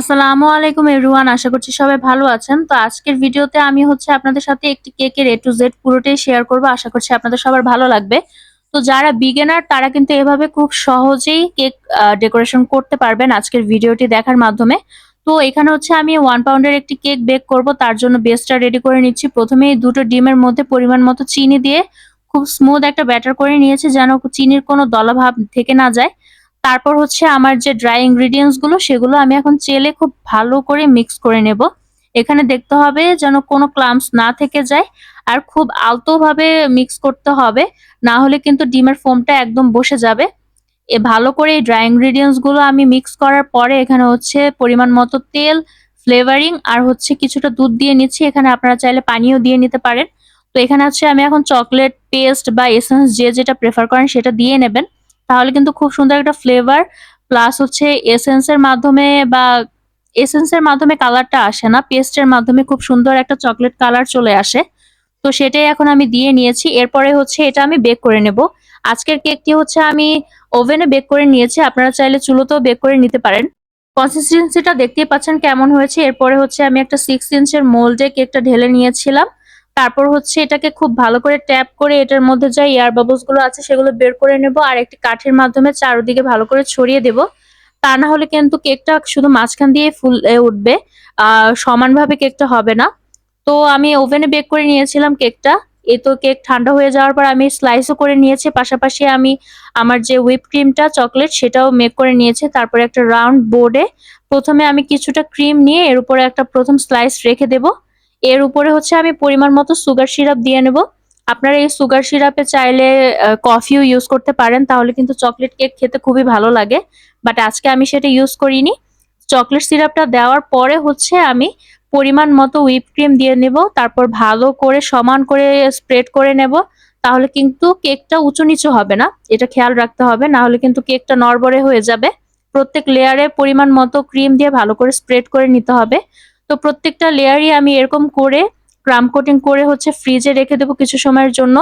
আসসালামু আলাইকুম এভরিওয়ান, আশা করছি সবাই ভালো আছেন। তো আজকের ভিডিওতে আমি হচ্ছে আপনাদের সাথে একটি কেকের এ টু জেড পুরোটাই শেয়ার করব, আশা করছি আপনাদের সবার ভালো লাগবে। তো যারা বিগেনার তারা কিন্তু এভাবে খুব সহজেই কেক ডেকোরেশন করতে পারবেন আজকের ভিডিওটি দেখার মাধ্যমে। তো এখানে হচ্ছে আমি ওয়ান পাউন্ডের একটি কেক বেক করব, তার জন্য বেসটা রেডি করে নিচ্ছি। প্রথমে দুটো ডিমের মধ্যে পরিমাণ মতো চিনি দিয়ে খুব স্মুথ একটা ব্যাটার করে নিয়েছি, যেন চিনির কোনো দলাভাব থেকে না যায়। তারপর হচ্ছে আমার যে ড্রাই ইনগ্রিডিয়েন্টসগুলো, সেগুলো আমি এখন চেলে খুব ভালো করে মিক্স করে নেব। এখানে দেখতে হবে যেন কোনো ক্লাম্পস না থেকে যায় আর খুব আলতোভাবে মিক্স করতে হবে, না হলে কিন্তু ডিমের ফোমটা একদম বসে যাবে। এ ভালো করে এই ড্রাই ইনগ্রিডিয়েন্টসগুলো আমি মিক্স করার পরে এখানে হচ্ছে পরিমাণ মতো তেল ফ্লেভারিং আর হচ্ছে কিছুটা দুধ দিয়ে নিচ্ছি। এখানে আপনারা চাইলে পানিও দিয়ে নিতে পারেন। তো এখানে হচ্ছে আমি এখন চকলেট পেস্ট বা এসেন্স যে যেটা প্রেফার করেন সেটা দিয়ে নেবেন। তাহলে কিন্তু খুব সুন্দর একটা ফ্লেভার প্লাস হচ্ছে এসেন্সের মাধ্যমে বা এসেন্সের মাধ্যমে কালারটা আসে না পেস্টের মাধ্যমে খুব সুন্দর একটা চকলেট কালার চলে আসে। তো সেটাই এখন আমি দিয়ে নিয়েছি, এরপরে হচ্ছে এটা আমি বেক করে নেব। আজকের কেকটি হচ্ছে আমি ওভেনে বেক করে নিয়েছি, আপনারা চাইলে চুলোতেও বেক করে নিতে পারেন। কনসিস্টেন্সিটা দেখতেই পাচ্ছেন কেমন হয়েছে, এরপরে হচ্ছে আমি একটা সিক্স ইঞ্চের মোল্ডে কেকটা ঢেলে নিয়েছিলাম। তারপর হচ্ছে এটাকে খুব ভালো করে ট্যাপ করে এটার মধ্যে যা এয়ার বাবলসগুলো আছে সেগুলো বের করে নেব আর একটি কাঠের মাধ্যমে চারদিকে ভালো করে ছড়িয়ে দেব। তা না হলে কিন্তু কেকটা শুধু মাঝখান দিয়ে ফুল উঠবে সমানভাবে কেকটা হবে না। তো আমি ওভেনে বেক করে নিয়েছিলাম কেকটা। এ তো কেক ঠান্ডা হয়ে যাওয়ার পর আমি স্লাইসও করে নিয়েছি, পাশাপাশি আমি আমার যে হুইপ ক্রিমটা চকলেট সেটাও মেক করে নিয়েছি। তারপরে একটা রাউন্ড বোর্ডে প্রথমে আমি কিছুটা ক্রিম নিয়ে এর উপরে একটা প্রথম স্লাইস রেখে দেবো। এর উপরে হচ্ছে আমি পরিমাণ মতো সুগার সিরাপ দিয়ে নেব। আপনারা এই সুগার সিরাপে চাইলে কফিও ইউজ করতে পারেন, তাহলে কিন্তু চকলেট কেক খেতে খুবই ভালো লাগে। বাট আজকে আমি সেটা ইউজ করিনি। চকলেট সিরাপটা দেওয়ার পরে হচ্ছে আমি পরিমাণ মতো হুইপ ক্রিম দিয়ে নেব, তারপর ভালো করে সমান করে স্প্রেড করে নেব, তাহলে কিন্তু কেকটা উঁচু নিচু হবে না। এটা খেয়াল রাখতে হবে, না হলে কিন্তু কেকটা নড়বড়ে হয়ে যাবে। প্রত্যেক লেয়ারে পরিমাণ মতো ক্রিম দিয়ে ভালো করে স্প্রেড করে নিতে হবে। তো প্রত্যেকটা লেয়ারই আমি এরকম করে ক্রাম কোটিং করে হচ্ছে ফ্রিজে রেখে দেবো কিছু সময়ের জন্য।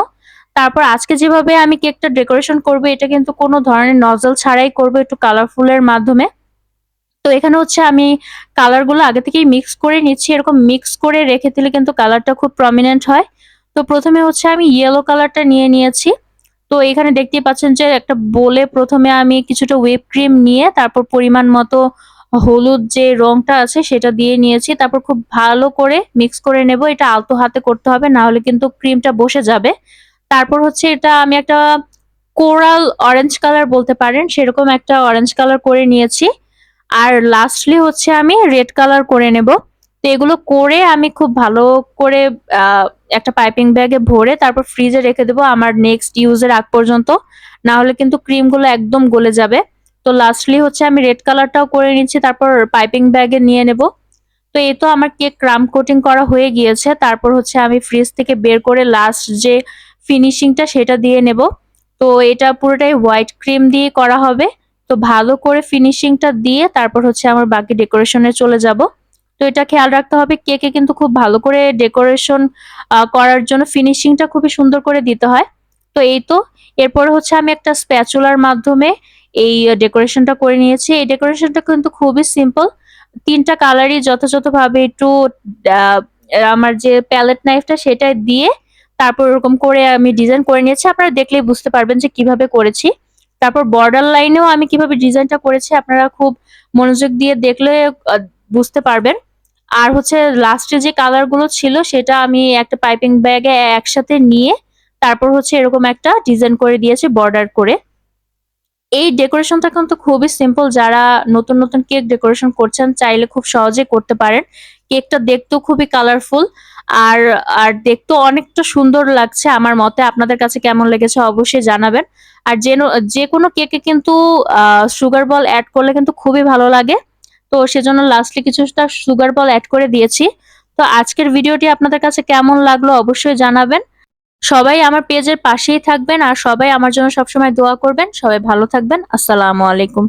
তারপর আজকে যেভাবে আমি কেকটা ডেকোরেশন করব, এটা কিন্তু কোনো ধরনের নজল ছাড়াই করব একটু কালারফুলের মাধ্যমে। তো এখানে হচ্ছে আমি কালারগুলো আগে থেকেই মিক্স করে নিচ্ছি, এরকম মিক্স করে রেখে দিলে কিন্তু কালারটা খুব প্রমিনেন্ট হয়। তো প্রথমে হচ্ছে আমি ইয়েলো কালারটা নিয়ে নিয়েছি। তো এখানে দেখতেই পাচ্ছেন যে একটা বলে প্রথমে আমি কিছুটা ওয়েব ক্রিম নিয়ে তারপর পরিমাণ মতো হলুদ যে রংটা আছে সেটা দিয়ে নিয়েছি। তারপর খুব ভালো করে মিক্স করে নেব। এটা আলতো হাতে করতে হবে, না হলে কিন্তু ক্রিমটা বসে যাবে। তারপর হচ্ছে এটা আমি একটা কোরাল অরেঞ্জ কালার বলতে পারেন, সেরকম একটা অরেঞ্জ কালার করে নিয়েছি। আর লাস্টলি হচ্ছে আমি রেড কালার করে নেব। তো এগুলো করে আমি খুব ভালো করে একটা পাইপিং ব্যাগে ভরে তারপর ফ্রিজে রেখে দেবো আমার নেক্সট ইউজের আগ পর্যন্ত। না হলে কিন্তু ক্রিমগুলো একদম গলে যাবে। তো লাস্টলি হচ্ছে আমি রেড কালারটাও করে নিচ্ছি, তারপর পাইপিং ব্যাগে নিয়ে নেব। তো এই তো আমার কেক ক্রাম কোটিং করা হয়ে গিয়েছে, তারপর হচ্ছে আমি ফ্রিজ থেকে বের করে লাস্ট যে ফিনিশিংটা সেটা দিয়ে নেব। তো এটা পুরোটাই হোয়াইট ক্রিম দিয়ে করা হবে। তো ভালো করে ফিনিশিংটা দিয়ে তারপর হচ্ছে আমার বাকি ডেকোরেশনে চলে যাব। তো এটা খেয়াল রাখতে হবে কেকে কিন্তু খুব ভালো করে ডেকোরেশন করার জন্য ফিনিশিংটা খুবই সুন্দর করে দিতে হয়। তো এই তো, এরপর হচ্ছে আমি একটা স্প্যাচুলার মাধ্যমে এই ডেকোরেশনটা করে নিয়েছি। এই ডেকোরেশনটা কিন্তু খুবই সিম্পল তিনটা কালারই যথাযথভাবে একটু আমার যে প্যালেট নাইফটা সেটা দিয়ে তারপর ওরকম করে আমি ডিজাইন করে নিয়েছি। আপনারা দেখলেই বুঝতে পারবেন যে কীভাবে করেছি। তারপর বর্ডার লাইনেও আমি কীভাবে ডিজাইনটা করেছি আপনারা খুব মনোযোগ দিয়ে দেখলে বুঝতে পারবেন। আর হচ্ছে লাস্টে যে কালারগুলো ছিল সেটা আমি একটা পাইপিং ব্যাগে একসাথে নিয়ে তারপর হচ্ছে এরকম একটা ডিজাইন করে দিয়েছি বর্ডার করে। এই ডেকোরেশনটা কিন্তু খুবই সিম্পল যারা নতুন নতুন কেক ডেকোরেশন করছেন চাইলে খুব সহজে করতে পারেন। কেকটা দেখতেও খুবই কালারফুল আর আর দেখতেও অনেকটা সুন্দর লাগছে আমার মতে। আপনাদের কাছে কেমন লেগেছে অবশ্যই জানাবেন। আর যে যে কোনো কেকে কিন্তু সুগার বল অ্যাড করলে কিন্তু খুবই ভালো লাগে। তো সেজন্য লাস্টলি কিছুটা সুগার বল অ্যাড করে দিয়েছি। তো আজকের ভিডিওটি আপনাদের কাছে কেমন লাগল অবশ্যই জানাবেন। সবাই আমার পেজের পাশেই থাকবেন আর সবাই আমার জন্য সবসময় দোয়া করবেন। সবাই ভালো থাকবেন। আসসালামু আলাইকুম।